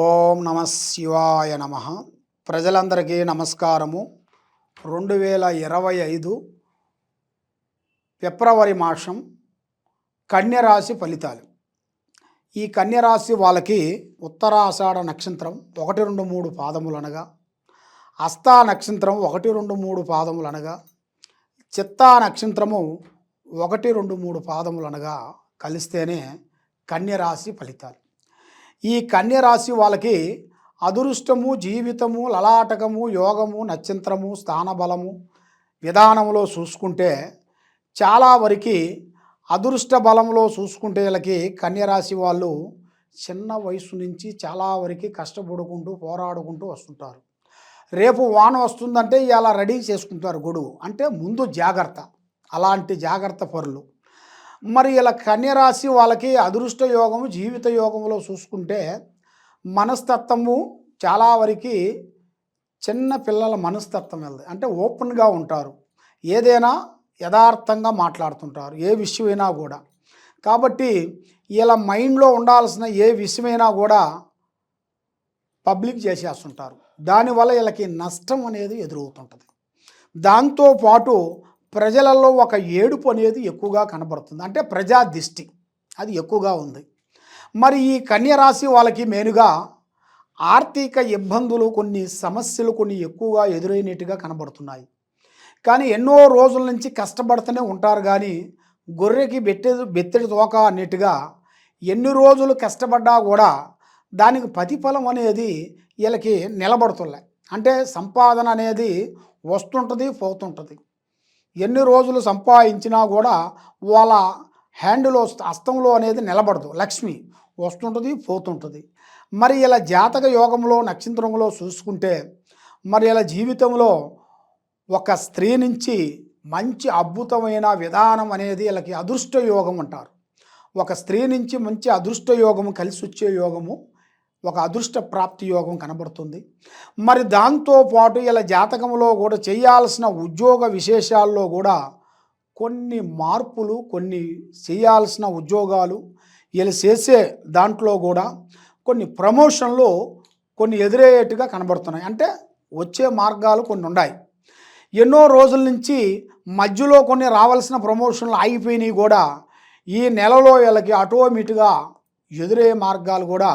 ఓం నమ శివాయ నమ. ప్రజలందరికీ నమస్కారము. రెండు వేల ఇరవై ఐదు ఫిబ్రవరి మాసం కన్యరాశి ఫలితాలు. ఈ కన్యరాశి వాళ్ళకి ఉత్తరాషాఢ నక్షత్రం ఒకటి రెండు మూడు పాదములు అనగా అస్తా నక్షత్రం ఒకటి రెండు మూడు పాదములు అనగా చిత్తా నక్షత్రము ఒకటి రెండు మూడు పాదములు అనగా కలిస్తేనే కన్యరాశి ఫలితాలు. ఈ కన్యరాశి వాళ్ళకి అదృష్టము జీవితము లలాటకము యోగము నక్షత్రము స్థానబలము విధానంలో చూసుకుంటే చాలా వరకు అదృష్ట బలంలో చూసుకుంటే వీళ్ళకి కన్యరాశి వాళ్ళు చిన్న వయసు నుంచి చాలా వరకు కష్టపడుకుంటూ పోరాడుకుంటూ వస్తుంటారు. రేపు వాన వస్తుందంటే ఇలా రెడీ చేసుకుంటారు గొడుగు అంటే ముందు జాగ్రత్త. అలాంటి జాగ్రత్త పరులు. మరి ఇలా కన్యరాశి వాళ్ళకి అదృష్ట యోగము జీవిత యోగంలో చూసుకుంటే మనస్తత్వము చాలా వరకు చిన్న పిల్లల మనస్తత్వం వెళ్ళదు అంటే ఓపెన్గా ఉంటారు. ఏదైనా యథార్థంగా మాట్లాడుతుంటారు. ఏ విషయమైనా కూడా. కాబట్టి ఇలా మైండ్లో ఉండాల్సిన ఏ విషయమైనా కూడా పబ్లిక్ చేసేస్తుంటారు. దానివల్ల వీళ్ళకి నష్టం అనేది ఎదురవుతుంటుంది. దాంతోపాటు ప్రజలలో ఒక ఏడుపు అనేది ఎక్కువగా కనబడుతుంది. అంటే ప్రజా దిష్టి. అది ఎక్కువగా ఉంది. మరి ఈ కన్యరాశి వాళ్ళకి మెయిన్గా ఆర్థిక ఇబ్బందులు కొన్ని సమస్యలు కొన్ని ఎక్కువగా ఎదురైనట్టుగా కనబడుతున్నాయి. కానీ ఎన్నో రోజుల నుంచి కష్టపడుతూనే ఉంటారు కానీ గొర్రెకి బెట్టె బెత్తడి తోక అన్నట్టుగా ఎన్ని రోజులు కష్టపడ్డా కూడా దానికి ప్రతిఫలం అనేది వీళ్ళకి నిలబడుతుంది అంటే సంపాదన అనేది వస్తుంటుంది పోతుంటుంది. ఎన్ని రోజులు సంపాదించినా కూడా వాళ్ళ హ్యాండ్లో అస్తంలో అనేది నిలబడదు. లక్ష్మి వస్తుంటుంది పోతుంటుంది. మరి ఇలా జాతక యోగంలో నక్షత్రంలో చూసుకుంటే మరి ఇలా జీవితంలో ఒక స్త్రీ నుంచి మంచి అద్భుతమైన విధానం అనేది వీళ్ళకి అదృష్ట యోగం అంటారు. ఒక స్త్రీ నుంచి మంచి అదృష్ట యోగము కలిసి వచ్చే యోగము ఒక అదృష్ట ప్రాప్తి యోగం కనబడుతుంది. మరి దాంతోపాటు ఇలా జాతకంలో కూడా చేయాల్సిన ఉద్యోగ విశేషాల్లో కూడా కొన్ని మార్పులు కొన్ని చేయాల్సిన ఉద్యోగాలు వీళ్ళు చేసే దాంట్లో కూడా కొన్ని ప్రమోషన్లు కొన్ని ఎదురయ్యేట్టుగా కనబడుతున్నాయి. అంటే వచ్చే మార్గాలు కొన్ని ఉన్నాయి. ఎన్నో రోజుల నుంచి మధ్యలో కొన్ని రావాల్సిన ప్రమోషన్లు ఆగిపోయినాయి కూడా ఈ నెలలో వీళ్ళకి ఆటోమేటిక్గా ఎదురయ్యే మార్గాలు కూడా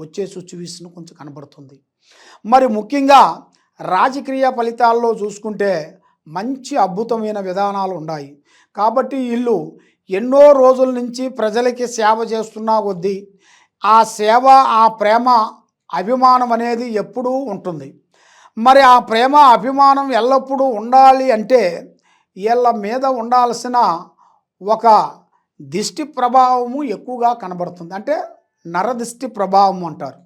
వచ్చే సిచ్యువేషన్ కొంచెం కనబడుతుంది. మరి ముఖ్యంగా రాజకీయ ఫలితాల్లో చూసుకుంటే మంచి అద్భుతమైన విధానాలు ఉన్నాయి. కాబట్టి వీళ్ళు ఎన్నో రోజుల నుంచి ప్రజలకి సేవ చేస్తున్నా కొద్దీ ఆ సేవ ఆ ప్రేమ అభిమానం అనేది ఎప్పుడూ ఉంటుంది. మరి ఆ ప్రేమ అభిమానం ఎల్లప్పుడూ ఉండాలి అంటే వీళ్ళ మీద ఉండాల్సిన ఒక దిష్టి ప్రభావము ఎక్కువగా కనబడుతుంది. అంటే నరదిష్టి ప్రభావం అంటారు.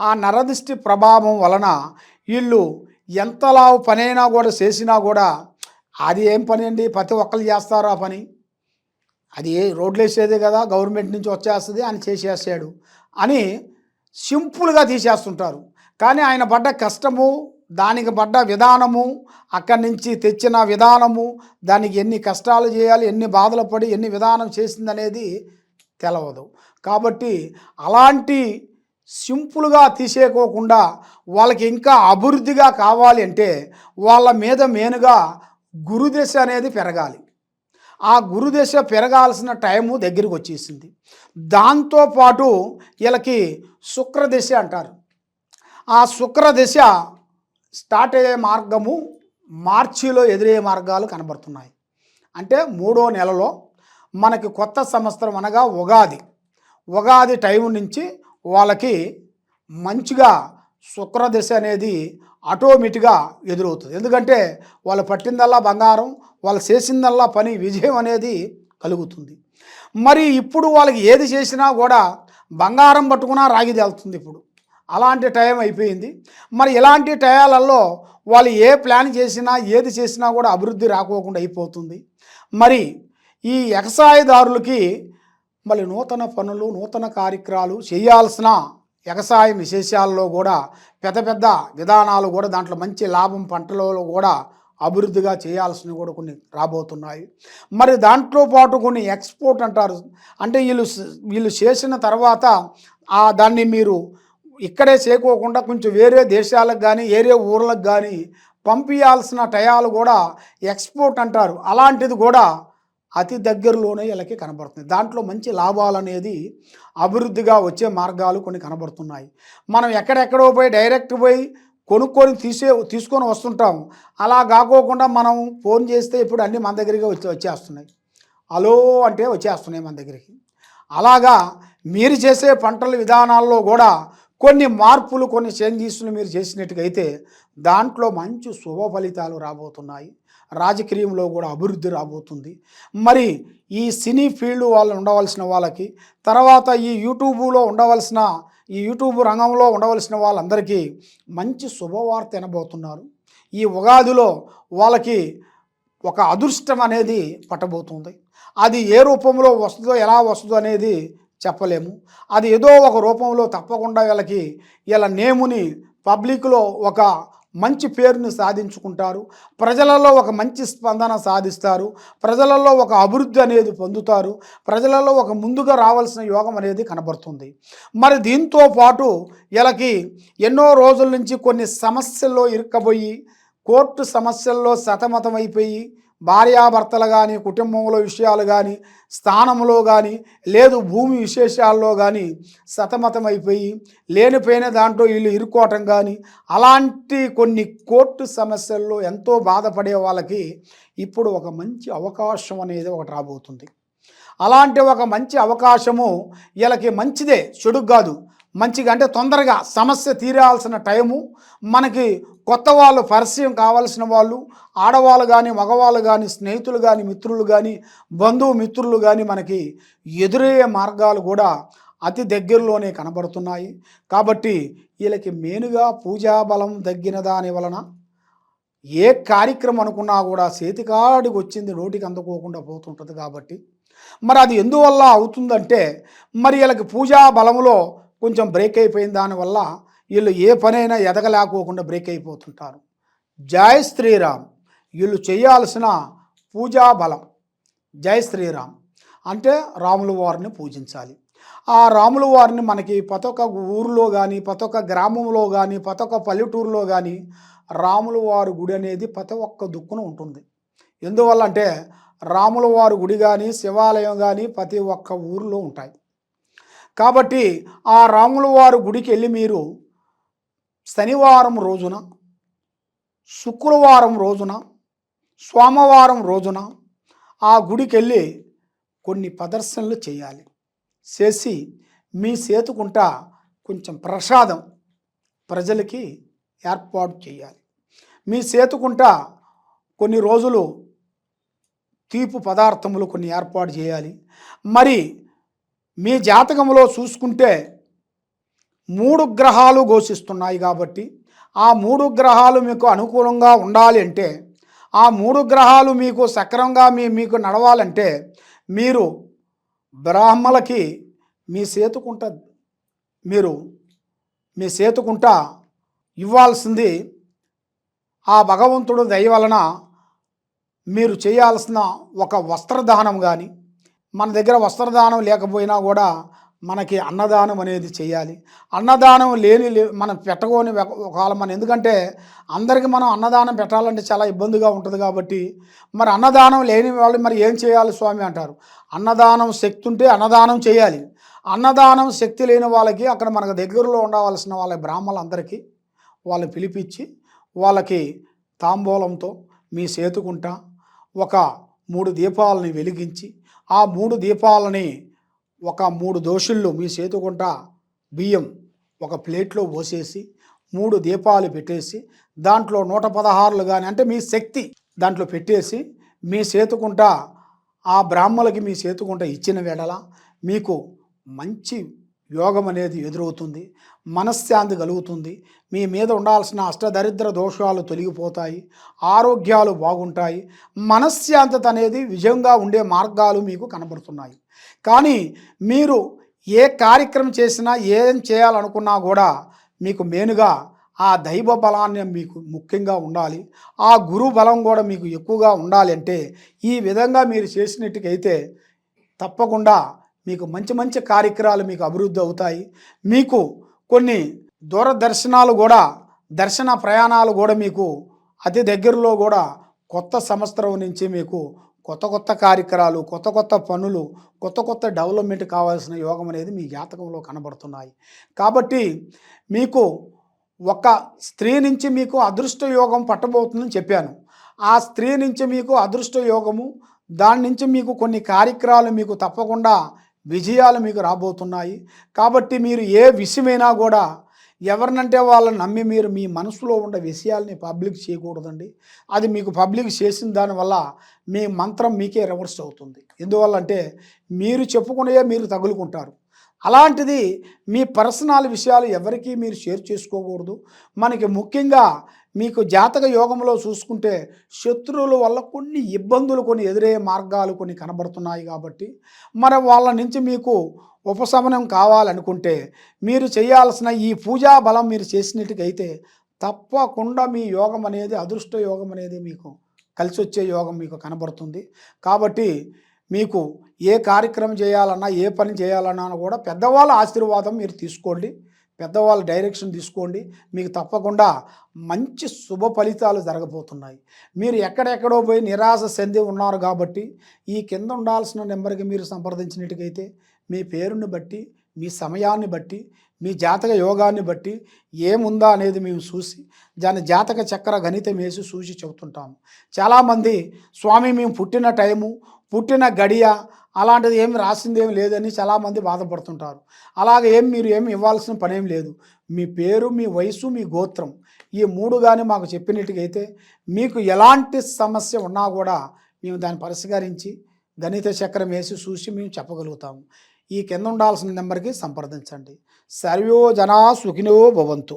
ఆ నరదిష్టి ప్రభావం వలన వీళ్ళు ఎంతలా పనైనా కూడా చేసినా కూడా అది ఏం పని అండి ప్రతి ఒక్కరు చేస్తారు ఆ పని? అది ఏ రోడ్లు వేసేదే కదా గవర్నమెంట్ నుంచి వచ్చేస్తుంది అని చేసేసాడు అని సింపుల్గా తీసేస్తుంటారు. కానీ ఆయన పడ్డ కష్టము దానికి పడ్డ విధానము అక్కడి నుంచి తెచ్చిన విధానము దానికి ఎన్ని కష్టాలు చేయాలి ఎన్ని బాధలు పడి ఎన్ని విధానం చేసిందనేది తెలవదు. కాబట్టి అలాంటి సింపుల్గా తీసేకోకుండా వాళ్ళకి ఇంకా అభివృద్ధిగా కావాలి అంటే వాళ్ళ మీద మెయిన్గా గురుదశ అనేది పెరగాలి. ఆ గురుదశ పెరగాల్సిన టైము దగ్గరికి వచ్చేసింది. దాంతోపాటు వీళ్ళకి శుక్రదశ అంటారు. ఆ శుక్రదశ స్టార్ట్ అయ్యే మార్గము మార్చిలో ఎదురయ్యే మార్గాలు కనబడుతున్నాయి. అంటే మూడో నెలలో మనకి కొత్త సంవత్సరం అనగా ఉగాది. ఉగాది టైం నుంచి వాళ్ళకి మంచిగా శుక్రదశ అనేది ఆటోమేటిక్గా ఎదురవుతుంది. ఎందుకంటే వాళ్ళు పట్టిందల్లా బంగారం వాళ్ళు చేసిందల్లా పని విజయం అనేది కలుగుతుంది. మరి ఇప్పుడు వాళ్ళకి ఏది చేసినా కూడా బంగారం పట్టుకున్నా రాగి తేలుతుంది ఇప్పుడు. అలాంటి టైం అయిపోయింది. మరి ఇలాంటి టయాలలో వాళ్ళు ఏ ప్లాన్ చేసినా ఏది చేసినా కూడా అభివృద్ధి రాకోకుండా అయిపోతుంది. మరి ఈ ఎగసాయదారులకి మళ్ళీ నూతన పనులు నూతన కార్యక్రమాలు చేయాల్సిన వ్యవసాయ విశేషాల్లో కూడా పెద్ద పెద్ద విధానాలు కూడా దాంట్లో మంచి లాభం పంటలలో కూడా అభివృద్ధిగా చేయాల్సినవి కూడా కొన్ని రాబోతున్నాయి. మరి దాంట్లో పాటు కొన్ని ఎక్స్పోర్ట్ అంటారు. అంటే వీళ్ళు వీళ్ళు చేసిన తర్వాత ఆ దాన్ని మీరు ఇక్కడే చేకోకుండా కొంచెం వేరే దేశాలకు కానీ వేరే ఊర్లకు కానీ పంపించాల్సిన టయాలు కూడా ఎక్స్పోర్ట్ అంటారు. అలాంటిది కూడా అతి దగ్గరలోనే వీళ్ళకి కనబడుతుంది. దాంట్లో మంచి లాభాలు అనేది అభివృద్ధిగా వచ్చే మార్గాలు కొన్ని కనబడుతున్నాయి. మనం ఎక్కడెక్కడో పోయి డైరెక్ట్ పోయి కొనుక్కొని తీసే తీసుకొని వస్తుంటాం. అలా కాకోకుండా మనం ఫోన్ చేస్తే ఇప్పుడు అన్నీ మన దగ్గరికి వచ్చి వచ్చేస్తున్నాయి. అలో అంటే వచ్చేస్తున్నాయి మన దగ్గరికి. అలాగా మీరు చేసే పంటల విధానాల్లో కూడా కొన్ని మార్పులు కొన్ని చేంజెస్లు మీరు చేసినట్టుగైతే దాంట్లో మంచి శుభ ఫలితాలు రాబోతున్నాయి. రాజకీయంలో కూడా అభివృద్ధి రాబోతుంది. మరి ఈ సినీ ఫీల్డ్ వాళ్ళు ఉండవలసిన వాళ్ళకి తర్వాత ఈ యూట్యూబ్లో ఉండవలసిన ఈ యూట్యూబ్ రంగంలో ఉండవలసిన వాళ్ళందరికీ మంచి శుభవార్త వినబోతున్నారు. ఈ ఉగాదిలో వాళ్ళకి ఒక అదృష్టం అనేది పట్టబోతుంది. అది ఏ రూపంలో వస్తుందో ఎలా వస్తుందో అనేది చెప్పలేము. అది ఏదో ఒక రూపంలో తప్పకుండా వీళ్ళకి ఇలా నేముని పబ్లిక్లో ఒక మంచి పేరుని సాధించుకుంటారు. ప్రజలలో ఒక మంచి స్పందన సాధిస్తారు. ప్రజలలో ఒక అభివృద్ధి అనేది పొందుతారు. ప్రజలలో ఒక ముందుగా రావాల్సిన యోగం అనేది కనబడుతుంది. మరి దీంతో పాటు వీళ్ళకి ఎన్నో రోజుల నుంచి కొన్ని సమస్యల్లో ఇరుక్కబోయి కోర్టు సమస్యల్లో సతమతమైపోయి భార్యాభర్తలు కానీ కుటుంబంలో విషయాలు కానీ స్థానంలో కానీ లేదు భూమి విశేషాల్లో కానీ సతమతమైపోయి లేనిపోయిన దాంట్లో వీళ్ళు ఇరుక్కోవటం కానీ అలాంటి కొన్ని కోర్టు సమస్యల్లో ఎంతో బాధపడే వాళ్ళకి ఇప్పుడు ఒక మంచి అవకాశం అనేది ఒకటి రాబోతుంది. అలాంటి ఒక మంచి అవకాశము వీళ్ళకి మంచిదే చెడు కాదు మంచిగా అంటే తొందరగా సమస్య తీరాల్సిన టైము. మనకి కొత్త వాళ్ళు పరిచయం కావాల్సిన వాళ్ళు ఆడవాళ్ళు కానీ మగవాళ్ళు కానీ స్నేహితులు కానీ మిత్రులు కానీ బంధువు మిత్రులు కానీ మనకి ఎదురయ్యే మార్గాలు కూడా అతి దగ్గరలోనే కనబడుతున్నాయి. కాబట్టి వీళ్ళకి మెయిన్గా పూజా బలం తగ్గిన దాని వలన ఏ కార్యక్రమం అనుకున్నా కూడా చేతికాడికి వచ్చింది నోటికి అందుకోకుండా పోతుంటుంది కాబట్టి. మరి అది ఎందువల్ల అవుతుందంటే మరి వీళ్ళకి పూజా బలంలో కొంచెం బ్రేక్ అయిపోయిన దానివల్ల వీళ్ళు ఏ పనైనా ఎదగలేకోకుండా బ్రేక్ అయిపోతుంటారు. జై శ్రీరామ్. వీళ్ళు చేయాల్సిన పూజా బలం. జై శ్రీరామ్. అంటే రాముల వారిని పూజించాలి. ఆ రాముల వారిని మనకి పతొక ఊరిలో కానీ పతొక గ్రామంలో కానీ పతొక పల్లెటూరులో కానీ రాముల వారి గుడి అనేది ప్రతి ఒక్క దుక్కున ఉంటుంది. ఎందువల్ల అంటే రాముల వారి గుడి కానీ శివాలయం కానీ ప్రతి ఒక్క ఊరిలో ఉంటాయి. కాబట్టి ఆ రాముల వారు గుడికి వెళ్ళి మీరు శనివారం రోజున శుక్రవారం రోజున సోమవారం రోజున ఆ గుడికి వెళ్ళి కొన్ని ప్రదర్శనలు చేయాలి. చేసి మీ సేతుకుంటా కొంచెం ప్రసాదం ప్రజలకి ఏర్పాటు చేయాలి. మీ సేతుకుంటా కొన్ని రోజులు తీపి పదార్థములు కొన్ని ఏర్పాటు చేయాలి. మరి మీ జాతకంలో చూసుకుంటే మూడు గ్రహాలు ఘోషిస్తున్నాయి కాబట్టి ఆ మూడు గ్రహాలు మీకు అనుకూలంగా ఉండాలి అంటే ఆ మూడు గ్రహాలు మీకు సక్రమంగా మీ మీకు నడవాలంటే మీరు బ్రాహ్మలకి మీ సేతుకుంట మీరు మీ సేతుకుంట ఇవ్వాల్సింది ఆ భగవంతుడు దయ వలన మీరు చేయాల్సిన ఒక వస్త్రదానం కానీ మన దగ్గర వస్త్రదానం లేకపోయినా కూడా మనకి అన్నదానం అనేది చేయాలి. అన్నదానం లేని లే- మనం పెట్టకోని ఒకవేళ మనం ఎందుకంటే అందరికీ మనం అన్నదానం పెట్టాలంటే చాలా ఇబ్బందిగా ఉంటుంది కాబట్టి మరి అన్నదానం లేని వాళ్ళు మరి ఏం చేయాలి స్వామి అంటారు? అన్నదానం శక్తి ఉంటే అన్నదానం చేయాలి. అన్నదానం శక్తి లేని వాళ్ళకి అక్కడ మనకు దగ్గరలో ఉండవలసిన వాళ్ళ బ్రాహ్మణులందరికీ వాళ్ళు పిలిపించి వాళ్ళకి తాంబూలంతో మీ సేతుకుంటా ఒక మూడు దీపాలని వెలిగించి ఆ మూడు దీపాలని ఒక మూడు దోషుల్లో మీ చేతుకుంట బియ్యం ఒక ప్లేట్లో పోసేసి మూడు దీపాలు పెట్టేసి దాంట్లో నూట పదహారులు కానీ అంటే మీ శక్తి దాంట్లో పెట్టేసి మీ చేతుకుంట ఆ బ్రాహ్మలకి మీ చేతుకుంట ఇచ్చిన వేళల మీకు మంచి యోగం అనేది ఎదురవుతుంది మనశ్శాంతి కలుగుతుంది. మీ మీద ఉండాల్సిన అష్టదరిద్ర దోషాలు తొలగిపోతాయి ఆరోగ్యాలు బాగుంటాయి. మనశ్శాంతత అనేది విజయంగా ఉండే మార్గాలు మీకు కనబడుతున్నాయి. కానీ మీరు ఏ కార్యక్రమం చేసినా ఏం చేయాలనుకున్నా కూడా మీకు మెయిన్గా ఆ దైవ బలాన్ని మీకు ముఖ్యంగా ఉండాలి. ఆ గురు బలం కూడా మీకు ఎక్కువగా ఉండాలి అంటే ఈ విధంగా మీరు చేసినట్టుకైతే తప్పకుండా మీకు మంచి మంచి కార్యక్రమాలు మీకు అభివృద్ధి అవుతాయి. మీకు కొన్ని దూరదర్శనాలు కూడా దర్శన ప్రయాణాలు కూడా మీకు అతి దగ్గరలో కూడా కొత్త సంవత్సరం నుంచి మీకు కొత్త కొత్త కార్యక్రమాలు కొత్త కొత్త పనులు కొత్త కొత్త డెవలప్మెంట్ కావాల్సిన యోగం అనేది మీ జాతకంలో కనబడుతున్నాయి. కాబట్టి మీకు ఒక స్త్రీ నుంచి మీకు అదృష్ట యోగం పట్టబోతుందని చెప్పాను. ఆ స్త్రీ నుంచి మీకు అదృష్ట యోగము దాని నుంచి మీకు కొన్ని కార్యక్రమాలు మీకు తప్పకుండా విజయాలు మీకు రాబోతున్నాయి. కాబట్టి మీరు ఏ విషయమైనా కూడా ఎవరినంటే వాళ్ళని నమ్మి మీరు మీ మనసులో ఉండే విషయాల్ని పబ్లిక్ చేయకూడదండి. అది మీకు పబ్లిక్ చేసిన దానివల్ల మీ మంత్రం మీకే రివర్స్ అవుతుంది. ఎందువల్ల అంటే మీరు చెప్పుకునే మీరు తగులుకుంటారు. అలాంటిది మీ పర్సనల్ విషయాలు ఎవరికీ మీరు షేర్ చేసుకోకూడదు. మనకి ముఖ్యంగా మీకు జాతక యోగంలో చూసుకుంటే శత్రువుల వల్ల కొన్ని ఇబ్బందులు కొన్ని ఎదురయ్యే మార్గాలు కొన్ని కనబడుతున్నాయి కాబట్టి మరి వాళ్ళ నుంచి మీకు ఉపశమనం కావాలనుకుంటే మీరు చేయాల్సిన ఈ పూజా బలం మీరు చేసినట్టుకైతే తప్పకుండా మీ యోగం అనేది అదృష్ట యోగం అనేది మీకు కలిసి వచ్చే యోగం మీకు కనబడుతుంది. కాబట్టి మీకు ఏ కార్యక్రమం చేయాలన్నా ఏ పని చేయాలన్నా కూడా పెద్దవాళ్ళ ఆశీర్వాదం మీరు తీసుకోండి. పెద్దవాళ్ళ డైరెక్షన్ తీసుకోండి. మీకు తప్పకుండా మంచి శుభ ఫలితాలు జరగబోతున్నాయి. మీరు ఎక్కడెక్కడో పోయి నిరాశ చెంది ఉన్నారు కాబట్టి ఈ కింద ఉండాల్సిన నెంబర్కి మీరు సంప్రదించినట్టుకైతే మీ పేరుని బట్టి మీ సమయాన్ని బట్టి మీ జాతక యోగాన్ని బట్టి ఏముందా అనేది మేము చూసి దాని జాతక చక్ర గణితం వేసి చూసి చెబుతుంటాము. చాలామంది స్వామి మేము పుట్టిన టైము పుట్టిన గడియ అలాంటిది ఏమి రాసింది ఏమి లేదని చాలామంది బాధపడుతుంటారు. అలాగే ఏం మీరు ఏమి ఇవ్వాల్సిన పనేం లేదు. మీ పేరు మీ వయసు మీ గోత్రం ఈ మూడు కానీ మాకు చెప్పినట్టుగైతే మీకు ఎలాంటి సమస్య ఉన్నా కూడా మేము దాన్ని పరిష్కరించి గణిత చక్రం వేసి చూసి మేము చెప్పగలుగుతాము. ఈ కింద ఉండాల్సిన నెంబర్కి సంప్రదించండి. సర్వో జనా సుఖినో భవంతు.